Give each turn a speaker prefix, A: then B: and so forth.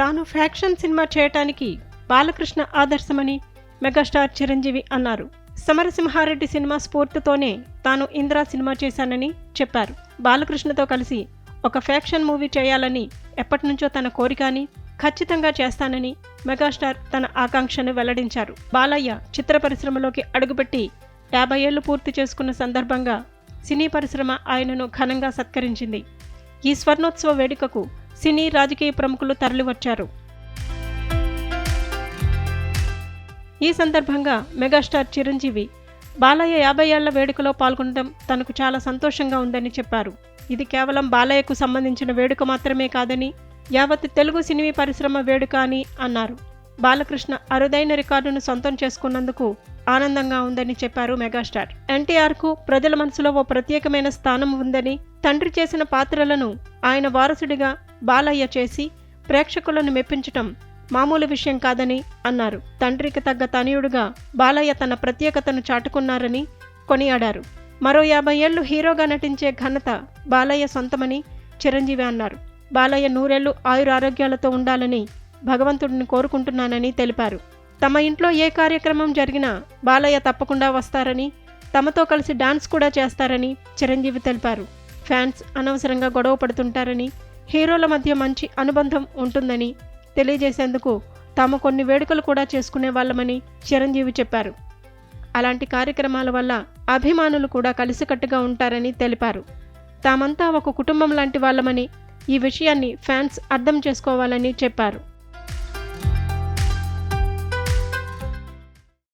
A: తాను faction cinema చేయటానికి Balakrishna ఆదర్శమని megastar Chiranjeevi అన్నారు. సమరసింహారెడ్డి సినిమా స్ఫూర్తితోనే తాను ఇందిరా సినిమా చేశానని చెప్పారు. బాలకృష్ణతో కలిసి ఒక ఫ్యాక్షన్ మూవీ చేయాలని ఎప్పటినుంచో తన కోరిక అని ఖచ్చితంగా చేస్తానని మెగాస్టార్ తన ఆకాంక్షను వెల్లడించారు. బాలయ్య చిత్ర పరిశ్రమలోకి అడుగుపెట్టి యాభై ఏళ్ళు పూర్తి చేసుకున్న సందర్భంగా సినీ పరిశ్రమ ఆయనను ఘనంగా సత్కరించింది. ఈ స్వర్ణోత్సవ వేడుకకు సినీ రాజకీయ ప్రముఖులు తరలివచ్చారు. ఈ సందర్భంగా మెగాస్టార్ చిరంజీవి బాలయ్య యాభై ఏళ్ళ వేడుకలో పాల్గొనడం తనకు చాలా సంతోషంగా ఉందని చెప్పారు. ఇది కేవలం బాలయ్యకు సంబంధించిన వేడుక మాత్రమే కాదని యావత్ తెలుగు సినీ పరిశ్రమ వేడుక అని అన్నారు. బాలకృష్ణ అరుదైన రికార్డును సొంతం చేసుకున్నందుకు ఆనందంగా ఉందని చెప్పారు మెగాస్టార్. ఎన్టీఆర్కు ప్రజల మనసులో ఓ ప్రత్యేకమైన స్థానం ఉందని తండ్రి చేసిన పాత్రలను ఆయన వారసుడిగా బాలయ్య చేసి ప్రేక్షకులను మెప్పించటం మామూలు విషయం కాదని అన్నారు. తండ్రికి తగ్గ తనయుడుగా బాలయ్య తన ప్రత్యేకతను చాటుకున్నారని కొనియాడారు. మరో యాభై ఏళ్ళు హీరోగా నటించే ఘనత బాలయ్య సొంతమని చిరంజీవి అన్నారు. బాలయ్య నూరేళ్ళు ఆయురారోగ్యాలతో ఉండాలని భగవంతుడిని కోరుకుంటున్నానని తెలిపారు. తమ ఇంట్లో ఏ కార్యక్రమం జరిగినా బాలయ్య తప్పకుండా వస్తారని తమతో కలిసి డాన్స్ కూడా చేస్తారని చిరంజీవి తెలిపారు. ఫ్యాన్స్ అనవసరంగా గొడవ పడుతుంటారని హీరోల మధ్య మంచి అనుబంధం ఉంటుందని తెలియజేసేందుకు తాము కొన్ని వేడుకలు కూడా చేసుకునే వాళ్ళమని చిరంజీవి చెప్పారు. అలాంటి కార్యక్రమాల వల్ల అభిమానులు కూడా కలిసికట్టుగా ఉంటారని తెలిపారు. తామంతా ఒక కుటుంబం లాంటి వాళ్ళమని ఈ విషయాన్ని ఫ్యాన్స్ అర్థం చేసుకోవాలని చెప్పారు.